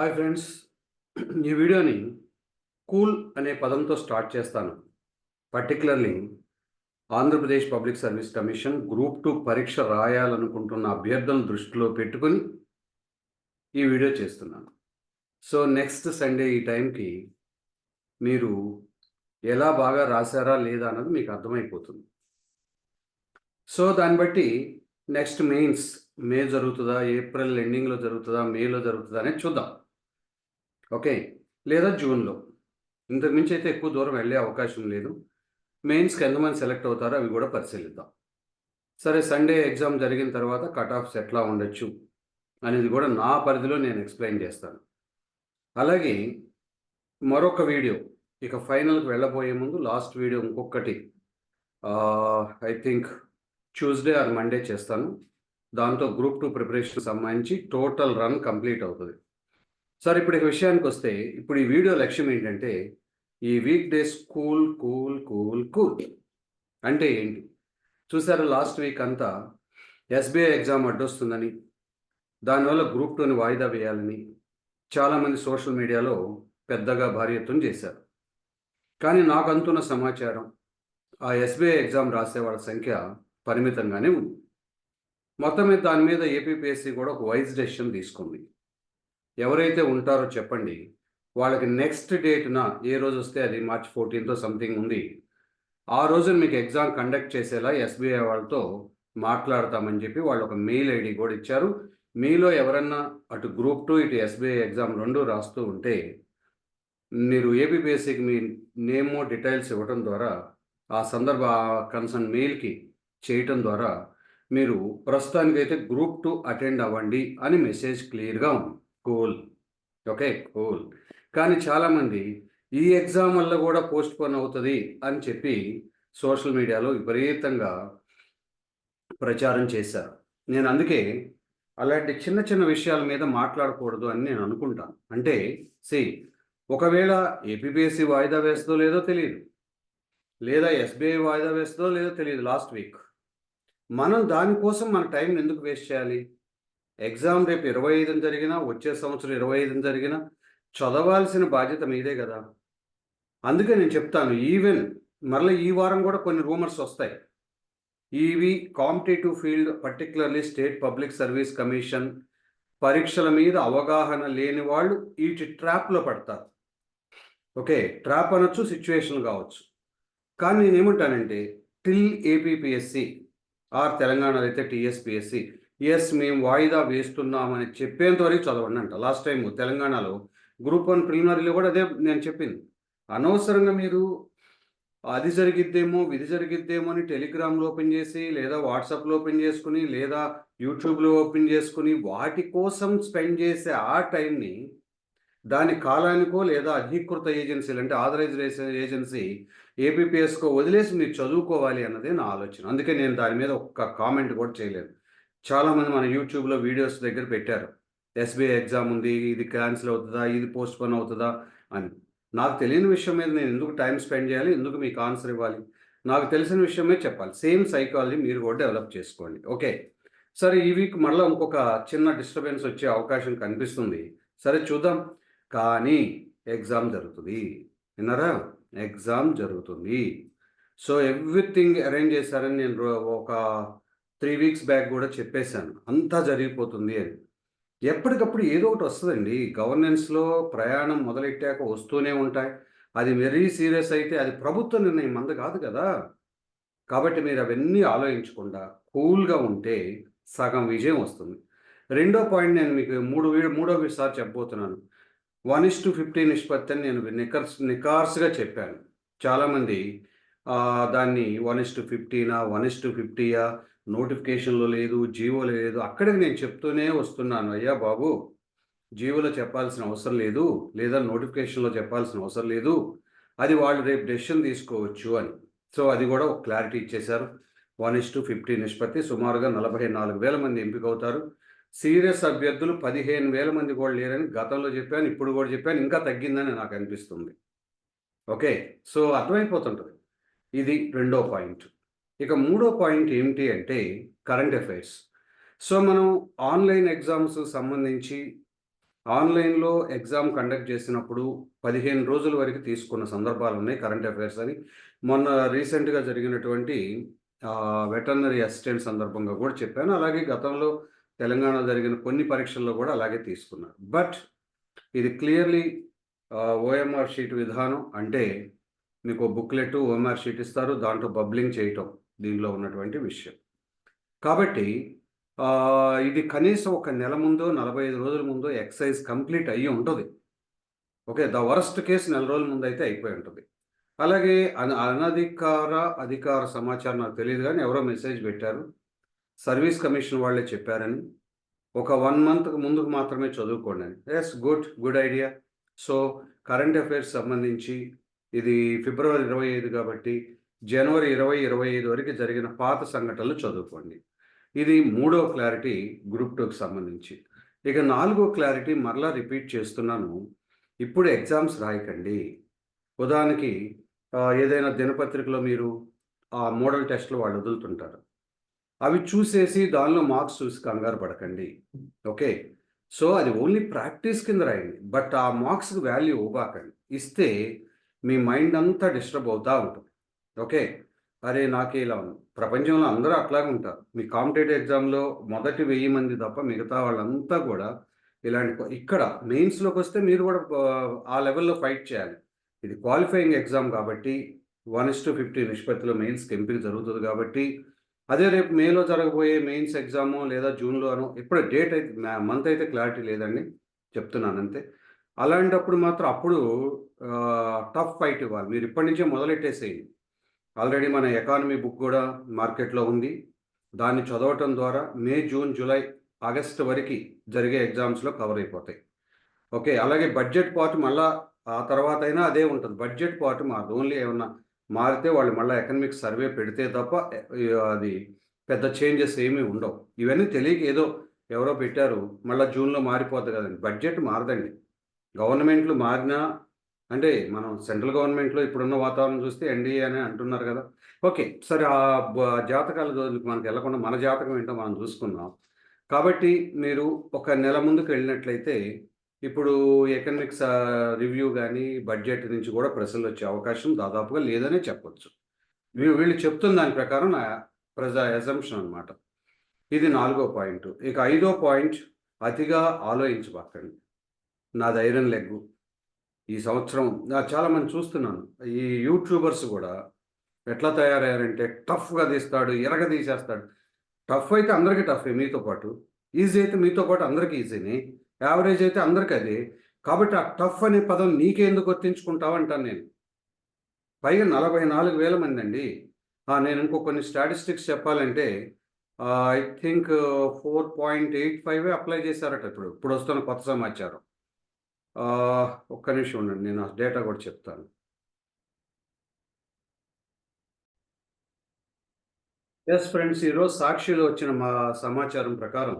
Hi friends ఈ వీడియోని cool అనే పదంతో స్టార్ట్ చేస్తాను. Particularly Andhra Pradesh public service commission group two పరీక్ష రాయాలనుకుంటున్న అభ్యర్థులను దృష్టిలో పెట్టుకుని ఈ వీడియో చేస్తున్నాను. సో నెక్స్ట్ సండే ఈ టైంకి మీరు ఎలా బాగా రాశారా లేదా అన్నది మీకు అర్థమైపోతుంది. సో దాన్ని బట్టి నెక్స్ట్ మెయిన్స్ మే జరుగుతుందా ఏప్రిల్ ఎండింగ్లో జరుగుతుందా మేలో జరుగుతుందా అనేది చూద్దాం. ఓకే. లేదా జూన్లో. ఇంతకుమించి అయితే ఎక్కువ దూరం వెళ్ళే అవకాశం లేదు. మెయిన్స్కి ఎంతమంది సెలెక్ట్ అవుతారో అవి కూడా పరిశీలిద్దాం. సరే సండే ఎగ్జామ్ జరిగిన తర్వాత కట్ ఆఫ్స్ ఎట్లా ఉండొచ్చు అనేది కూడా నా పరిధిలో నేను ఎక్స్ప్లెయిన్ చేస్తాను. అలాగే మరొక వీడియో. ఇక ఫైనల్కి వెళ్ళబోయే ముందు లాస్ట్ వీడియో ఇంకొకటి I think Tuesday or Monday చేస్తాను. దాంతో గ్రూప్ టూ ప్రిపరేషన్ సంబంధించి టోటల్ రన్ కంప్లీట్ అవుతుంది. సార్ ఇప్పుడు ఈ విషయానికి వస్తే ఇప్పుడు ఈ వీడియో లక్ష్యం ఏంటంటే ఈ week days cool cool cool cool అంటే ఏంటి? చూసారు లాస్ట్ వీక్ అంతా ఎస్బీఐ ఎగ్జామ్ అడ్డొస్తుందని దానివల్ల గ్రూప్ టూని వాయిదా వేయాలని చాలామంది సోషల్ మీడియాలో పెద్దగా భారీ ఎత్తున చేశారు. కానీ నాకు అంతున్న సమాచారం ఆ ఎస్బీఐ ఎగ్జామ్ రాసే వాళ్ళ సంఖ్య పరిమితంగానే ఉంది. మొత్తం మీద దాని మీద ఏపీపీఎస్సీ కూడా ఒక వైజ్ డెసిషన్ తీసుకుంది. ఎవరైతే ఉంటారో చెప్పండి. వాళ్ళకి నెక్స్ట్ డేట్న ఏ రోజు వస్తే అది మార్చ్ ఫోర్టీన్తో సంథింగ్ ఉంది. ఆ రోజున మీకు ఎగ్జామ్ కండక్ట్ చేసేలా ఎస్బీఐ వాళ్ళతో మాట్లాడతామని చెప్పి వాళ్ళు ఒక మెయిల్ ఐడి కూడా ఇచ్చారు. మీలో ఎవరన్నా అటు గ్రూప్ టూ ఇటు ఎస్బీఐ ఎగ్జామ్ రెండు రాస్తూ ఉంటే మీరు ఏపీపీఎస్సీకి మీ నేము డీటెయిల్స్ ఇవ్వడం ద్వారా ఆ సందర్భ కన్సర్న్ మెయిల్కి చేయటం ద్వారా మీరు ప్రస్తుతానికైతే గ్రూప్ టూ అటెండ్ అవ్వండి అని మెసేజ్ క్లియర్గా ఉంది. కూల్. Okay cool. కానీ చాలామంది ఈ ఎగ్జామ్ వల్ల కూడా పోస్ట్ పోన్ అవుతుంది అని చెప్పి సోషల్ మీడియాలో విపరీతంగా ప్రచారం చేశారు. నేను అందుకే అలాంటి చిన్న చిన్న విషయాల మీద మాట్లాడకూడదు అని నేను అనుకుంటాను అంటే సి ఒకవేళ ఏపీపీఎస్సీ వాయిదా వేస్తుందో లేదో తెలియదు లేదా ఎస్బీఐ వాయిదా వేస్తుందో లేదో తెలియదు లాస్ట్ వీక్. మనం దానికోసం మన టైం ఎందుకు వేస్ట్ చేయాలి? ఎగ్జామ్ రేపు ఇరవై ఐదున జరిగినా వచ్చే సంవత్సరం ఇరవై ఐదున జరిగినా చదవాల్సిన బాధ్యత మీదే కదా. అందుకే నేను చెప్తాను ఈవెన్ మరలా ఈ వారం కూడా కొన్ని రూమర్స్ వస్తాయి. ఇవి competitive field particularly state public service commission పరీక్షల మీద అవగాహన లేని వాళ్ళు వీటి ట్రాప్లో పడతారు. ఓకే ట్రాప్ అనొచ్చు సిచ్యువేషన్ కావచ్చు. కానీ నేనేమంటానంటే టిల్ ఏపీపీఎస్సి ఆర్ తెలంగాణలో అయితే టీఎస్పిఎస్సి ఎస్ మేము వాయిదా వేస్తున్నామని చెప్పేంత వరకు చదవండి అంట. లాస్ట్ టైం తెలంగాణలో గ్రూప్ వన్ ప్రిలిమినరీలో కూడా అదే నేను చెప్పింది. అనవసరంగా మీరు అది జరిగిద్దేమో ఇది జరిగిద్దేమో అని టెలిగ్రామ్లో ఓపెన్ చేసి లేదా వాట్సాప్లో ఓపెన్ చేసుకుని లేదా యూట్యూబ్లో ఓపెన్ చేసుకుని వాటి కోసం స్పెండ్ చేసే ఆ టైంని దాని కాలానికో లేదా అధీకృత ఏజెన్సీలు అంటే ఆథరైజ్డ్ ఏజెన్సీ ఏపీపీఎస్కో వదిలేసి మీరు చదువుకోవాలి అన్నదే నా ఆలోచన. అందుకే నేను దాని మీద ఒక్క కామెంట్ కూడా చేయలేదు. చాలామంది మన యూట్యూబ్లో వీడియోస్ దగ్గర పెట్టారు. ఎస్బీఐ ఎగ్జామ్ ఉంది ఇది క్యాన్సిల్ అవుతుందా ఇది పోస్ట్ పోన్ అవుతుందా అని. నాకు తెలియని విషయం మీద నేను ఎందుకు టైం స్పెండ్ చేయాలి ఎందుకు మీకు ఆన్సర్ ఇవ్వాలి? నాకు తెలిసిన విషయమే చెప్పాలి. సేమ్ సైకాలజీ మీరు కూడా డెవలప్ చేసుకోండి. ఓకే. సరే ఈ వీక్ మళ్ళీ ఇంకొక చిన్న డిస్టర్బెన్స్ వచ్చే అవకాశం కనిపిస్తుంది. సరే చూద్దాం. కానీ ఎగ్జామ్ జరుగుతుంది. విన్నారా? ఎగ్జామ్ జరుగుతుంది. సో ఎవ్రీథింగ్ అరేంజ్ చేశారని నేను ఒక త్రీ వీక్స్ బ్యాక్ కూడా చెప్పేశాను. అంతా జరిగిపోతుంది అని. ఎప్పటికప్పుడు ఏదో ఒకటి వస్తుందండి. గవర్నెన్స్లో ప్రయాణం మొదలెట్టాక వస్తూనే ఉంటాయి. అది వెరీ సీరియస్ అయితే అది ప్రభుత్వ నిర్ణయం మంద కాదు కదా. కాబట్టి మీరు అవన్నీ ఆలోచించకుండా కూల్గా ఉంటే సగం విజయం వస్తుంది. రెండో పాయింట్ నేను మీకు మూడు మూడో సారి చెప్పబోతున్నాను. వన్ ఇస్ టు ఫిఫ్టీ నిష్పత్తి అని నేను నికర్స్ నికార్స్గా చెప్పాను. చాలామంది దాన్ని వన్ ఇస్ టు ఫిఫ్టీనా వన్ ఇస్ టు ఫిఫ్టీయా నోటిఫికేషన్లో లేదు జీవోలో లేదు అక్కడికి నేను చెప్తూనే వస్తున్నాను. అయ్యా బాబు జీవోలో చెప్పాల్సిన అవసరం లేదు లేదా నోటిఫికేషన్లో చెప్పాల్సిన అవసరం లేదు అది వాళ్ళు రేపు డెసిషన్ తీసుకోవచ్చు అని. సో అది కూడా ఒక క్లారిటీ ఇచ్చేశారు. వన్ ఇస్ టు ఫిఫ్టీ నిష్పత్తి సుమారుగా నలభై నాలుగు వేల మంది ఎంపిక అవుతారు. సీరియస్ అభ్యర్థులు పదిహేను వేల మంది కూడా లేరని గతంలో చెప్పాను ఇప్పుడు కూడా చెప్పాను ఇంకా తగ్గిందని నాకు అనిపిస్తుంది. ఓకే సో అర్థమైపోతుంటుంది. ఇది రెండో పాయింట్. ఇక మూడో పాయింట్ ఏమిటి అంటే కరెంట్ అఫైర్స్. సో మనం ఆన్లైన్ ఎగ్జామ్స్ సంబంధించి ఆన్లైన్లో ఎగ్జామ్ కండక్ట్ చేసినప్పుడు పదిహేను రోజుల వరకు తీసుకున్న సందర్భాలు ఉన్నాయి కరెంట్ అఫైర్స్ అని. మొన్న రీసెంట్గా జరిగినటువంటి వెటర్నరీ అసిస్టెంట్ సందర్భంగా కూడా చెప్పాను. అలాగే గతంలో తెలంగాణ జరిగిన కొన్ని పరీక్షల్లో కూడా అలాగే తీసుకున్నారు. బట్ ఇది క్లియర్లీ ఓఎంఆర్ షీట్ విధానం అంటే మీకు బుక్లెట్ ఓఎంఆర్ షీట్ ఇస్తారు దాంట్లో బబ్లింగ్ చేయటం. దీనిలో ఉన్నటువంటి విషయం. కాబట్టి ఇది కనీసం ఒక నెల ముందో నలభై ఐదు రోజుల ముందో ఎక్సైజ్ కంప్లీట్ అయ్యి ఉంటుంది. ఓకే ద వరస్ట్ కేసు నెల రోజుల ముందు అయితే అయిపోయి ఉంటుంది. అలాగే అన అనధికార అధికార సమాచారం నాకు తెలియదు కానీ ఎవరో మెసేజ్ పెట్టారు. సర్వీస్ కమిషన్ వాళ్ళే చెప్పారని. ఒక వన్ మంత్ ముందుకు మాత్రమే చదువుకోండి అని. Yes good good idea so current affairs సంబంధించి ఇది ఫిబ్రవరి ఇరవై ఐదు కాబట్టి జనవరి ఇరవై ఇరవై ఐదు వరకు జరిగిన పాత సంఘటనలు చదువుకోండి. ఇది మూడో క్లారిటీ గ్రూప్ టూకి సంబంధించి. ఇక నాలుగో క్లారిటీ మరలా రిపీట్ చేస్తున్నాను. ఇప్పుడు ఎగ్జామ్స్ రాయకండి. ఉదాహరణకి ఏదైనా దినపత్రికలో మీరు ఆ మోడల్ టెస్ట్లు వాళ్ళు వదులుతుంటారు. అవి చూసేసి దానిలో మార్క్స్ చూసి కంగారు పడకండి. ఓకే? సో అది ఓన్లీ ప్రాక్టీస్ కింద రాయండి. బట్ ఆ మార్క్స్కి వాల్యూ ఇవ్వబాకండి ఇస్తే మీ మైండ్ అంతా డిస్టర్బ్ అవుతూ ఉంటుంది. ఓకే. అరే నాకు ఇలా ఉంది ప్రపంచంలో అందరూ అట్లాగే ఉంటారు. మీ కాంపిటేటివ్ ఎగ్జామ్లో మొదటి వెయ్యి మంది తప్ప మిగతా వాళ్ళంతా కూడా ఇలాంటి ఇక్కడ మెయిన్స్లోకి వస్తే మీరు కూడా ఆ, లెవెల్లో ఫైట్ చేయాలి. ఇది క్వాలిఫైయింగ్ ఎగ్జామ్ కాబట్టి వన్ ఇస్ టు ఫిఫ్టీ నిష్పత్తిలో మెయిన్స్కి ఎంపిక జరుగుతుంది కాబట్టి అదే రేపు మేలో జరగబోయే మెయిన్స్ ఎగ్జాము లేదా జూన్లో అనో ఇప్పుడు డేట్ అయితే మంత్ అయితే క్లారిటీ లేదండి. చెప్తున్నాను అంతే. అలాంటప్పుడు మాత్రం అప్పుడు టఫ్ ఫైట్ ఇవ్వాలి. మీరు ఇప్పటి నుంచే మొదలెట్టేసేయండి. ఆల్రెడీ మన ఎకానమీ బుక్ కూడా మార్కెట్లో ఉంది. దాన్ని చదవటం ద్వారా మే జూన్ జూలై ఆగస్ట్ వరకు జరిగే ఎగ్జామ్స్లో కవర్ అయిపోతాయి. ఓకే అలాగే బడ్జెట్ పార్ట్ మళ్ళా ఆ తర్వాత అయినా అదే ఉంటుంది. బడ్జెట్ పార్ట్ మారదు. ఓన్లీ ఏమన్నా మారితే వాళ్ళు మళ్ళీ ఎకనమిక్ సర్వే పెడితే తప్ప అది పెద్ద చేంజెస్ ఏమీ ఉండవు. ఇవన్నీ తెలియక ఏదో ఎవరో పెట్టారు. మళ్ళీ జూన్లో మారిపోద్ది కదండి. బడ్జెట్ మారదండి. గవర్నమెంట్లు మారినా అంటే మనం సెంట్రల్ గవర్నమెంట్లో ఇప్పుడున్న వాతావరణం చూస్తే ఎన్డీఏ అని అంటున్నారు కదా. ఓకే సరే ఆ జాతకాల మనకి వెళ్ళకుండా మన జాతకం ఏంటో మనం చూసుకుందాం. కాబట్టి మీరు ఒక నెల ముందుకు వెళ్ళినట్లయితే ఇప్పుడు ఎకనమిక్స్ రివ్యూ కానీ బడ్జెట్ నుంచి కూడా ప్రశ్నలు వచ్చే అవకాశం దాదాపుగా లేదనే చెప్పొచ్చు. వీళ్ళు చెప్తున్న దాని ప్రకారం నా ప్రజా ఎజంప్షన్ అనమాట ఇది నాలుగో పాయింట్. ఇక ఐదో పాయింట్ అతిగా ఆలోచించబాకండి. నాది ఐరన్ లెగ్గు. ఈ సంవత్సరం చాలా మంది చూస్తున్నాను. ఈ యూట్యూబర్స్ కూడా ఎట్లా తయారయ్యారంటే టఫ్గా తీస్తాడు ఎరగ తీసేస్తాడు. టఫ్ అయితే అందరికీ టఫే మీతో పాటు. ఈజీ అయితే మీతో పాటు అందరికీ ఈజీని. యావరేజ్ అయితే అందరికీ అది. కాబట్టి ఆ టఫ్ అనే పదం నీకెందుకు గుర్తించుకుంటావు అంటాను నేను. పైగా నలభై నాలుగు వేల మంది అండి. నేను ఇంకో కొన్ని స్టాటిస్టిక్స్ చెప్పాలంటే I think four point eight five apply చేశారట ఇప్పుడు. ఇప్పుడు వస్తున్న కొత్త సమాచారం. ఒక్క నిమిషం ఉండండి నేను ఆ డేటా కూడా చెప్తాను. ఎస్ ఫ్రెండ్స్ ఈరోజు సాక్షిలో వచ్చిన మా సమాచారం ప్రకారం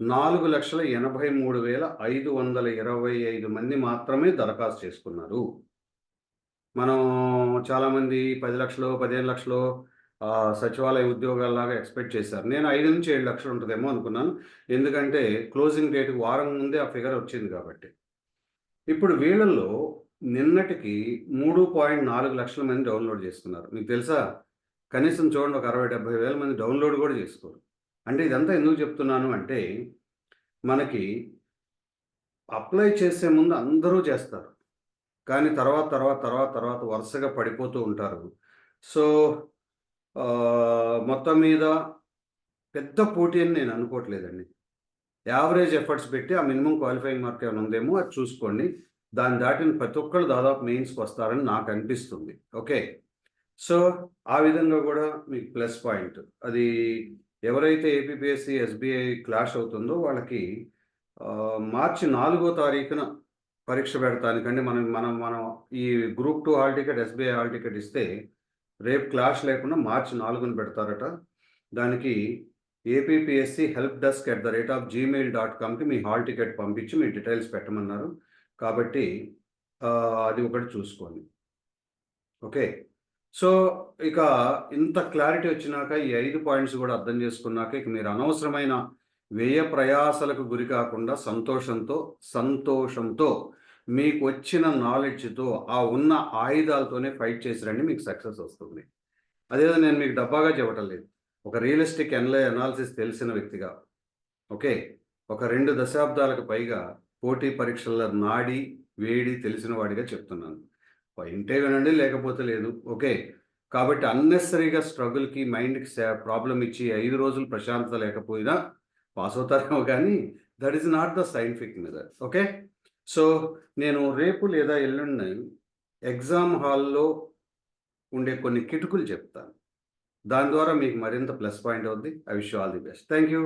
నాలుగు లక్షల ఎనభై మూడు వేల ఐదు వందల ఇరవై ఐదు మంది మాత్రమే దరఖాస్తు చేసుకున్నారు. మనం చాలామంది పది లక్షలు పదిహేను లక్షలు సచివాలయ ఉద్యోగాల్లాగా ఎక్స్పెక్ట్ చేశారు. నేను ఐదు నుంచి ఏడు లక్షలు ఉంటుందేమో అనుకున్నాను. ఎందుకంటే క్లోజింగ్ డేట్ వారం ముందే ఆ ఫిగర్ వచ్చింది కాబట్టి. ఇప్పుడు వీళ్ళల్లో నిన్నటికి మూడు పాయింట్ నాలుగు లక్షల మంది డౌన్లోడ్ చేసుకున్నారు మీకు తెలుసా? కనీసం చూడండి ఒక అరవై డెబ్బై వేల మంది డౌన్లోడ్ కూడా చేసుకోరు. అంటే ఇదంతా ఎందుకు చెప్తున్నాను అంటే మనకి అప్లై చేసే ముందు అందరూ చేస్తారు. కానీ తర్వాత తర్వాత తర్వాత తర్వాత వరుసగా పడిపోతూ ఉంటారు. సో మొత్తం మీద పెద్ద పోటీ అని నేను అనుకోవట్లేదండి. యావరేజ్ ఎఫర్ట్స్ పెట్టి ఆ మినిమం క్వాలిఫైయింగ్ మార్క్ ఏమైనా ఉందేమో అది చూసుకోండి. దాన్ని దాటిన ప్రతి ఒక్కళ్ళు దాదాపు మెయిన్స్కి వస్తారని నాకు అనిపిస్తుంది. ఓకే? సో ఆ విధంగా కూడా మీకు ప్లస్ పాయింట్. అది ఎవరైతే ఏపీపీఎస్సి ఎస్బీఐ క్లాష్ అవుతుందో వాళ్ళకి మార్చి నాలుగో తారీఖున పరీక్ష పెడతానికండి. మనం మనం మనం ఈ group two hall ticket SBI hall ticket ఇస్తే రేపు క్లాష్ లేకుండా మార్చి నాలుగున పెడతారట. దానికి APPSC help desk at the rate of Gmail dot కామ్కి మీ హాల్ టికెట్ పంపించి మీ డీటెయిల్స్ పెట్టమన్నారు. కాబట్టి అది ఒకటి చూసుకోండి. ఓకే. సో ఇక ఇంత క్లారిటీ వచ్చినాక ఈ ఐదు పాయింట్స్ కూడా అర్థం చేసుకున్నాక ఇక మీరు అనవసరమైన వ్యయ ప్రయాసలకు గురి కాకుండా సంతోషంతో సంతోషంతో మీకు వచ్చిన నాలెడ్జ్తో ఆ ఉన్న ఆయుధాలతోనే ఫైట్ చేసిరండి మీకు సక్సెస్ వస్తుంది. అదేదో నేను మీకు డబ్బాగా చెప్పటం లేదు. ఒక రియలిస్టిక్ ఎన్లై అనాలిసిస్ తెలిసిన వ్యక్తిగా. ఓకే ఒక రెండు దశాబ్దాలకు పైగా పోటీ పరీక్షల నాడి వేడి తెలిసిన వాడిగా చెప్తున్నాను. వింటే వినండి లేకపోతే లేదు. ఓకే కాబట్టి అన్నెసరీగా స్ట్రగుల్కి మైండ్కి ప్రాబ్లం ఇచ్చి ఐదు రోజులు ప్రశాంతత లేకపోయినా పాస్ అవుతారేమో కానీ that is not the scientific method okay so నేను రేపు లేదా ఎల్లుండి ఎగ్జామ్ హాల్లో ఉండే కొన్ని కిటుకులు చెప్తాను. దాని ద్వారా మీకు మరింత ప్లస్ పాయింట్ అవుద్ది. I wish all the best. Thank you